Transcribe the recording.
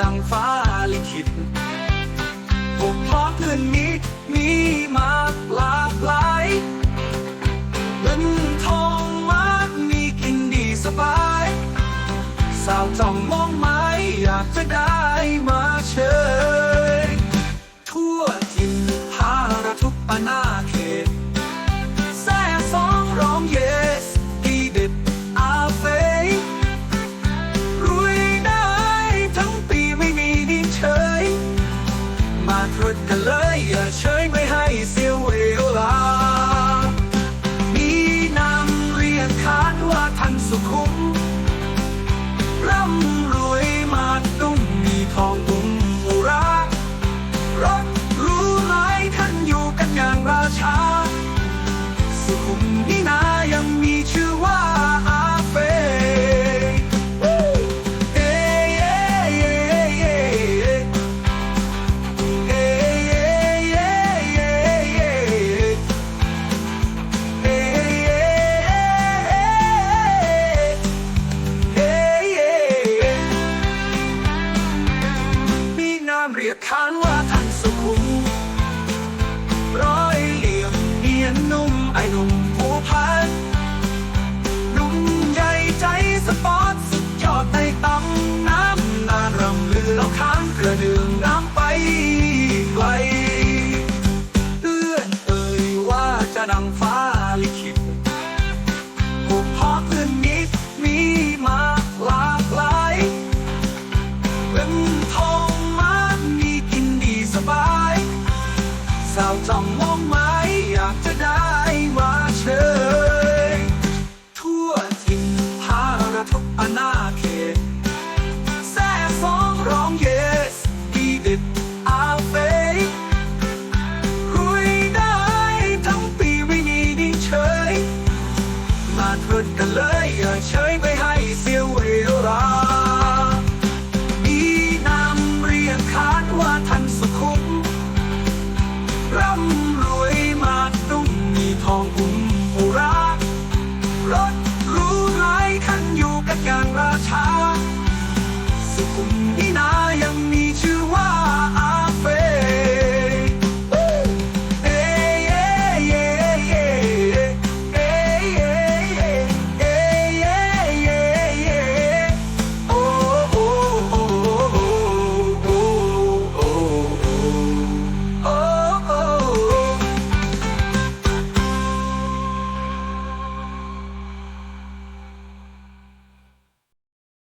ดังฟ้าลิขิตผมเพราะเงินมีมีมากหลากหลายเงินทองมากมีกินดีสบาย สาวจ้องมองไม้อยากจะได้ รียกขานว่าท่านสุขุม ร้อยเหลี่ยมเนียนนุ่มไอ้หนุ่มผู้พันหนุ่มใหญ่ใจสปอร์ตสุดยอดในตำน้ำนานรำลือแล้วค้างกระดื่องน้ำไปไกลเอื้อนเอ่ยว่าจะดังฟ้า สาวจ้องมองไม้อยากจะได้มาเชยทั่วทินพาระทุกอนาเขตแซ่สองร้องเยสดีเด็ดอาเฟยรวยได้ทั้งปีไม่มีดิ้นเฉย มาเถิดกันเลยอย่าเฉยไม่ ร่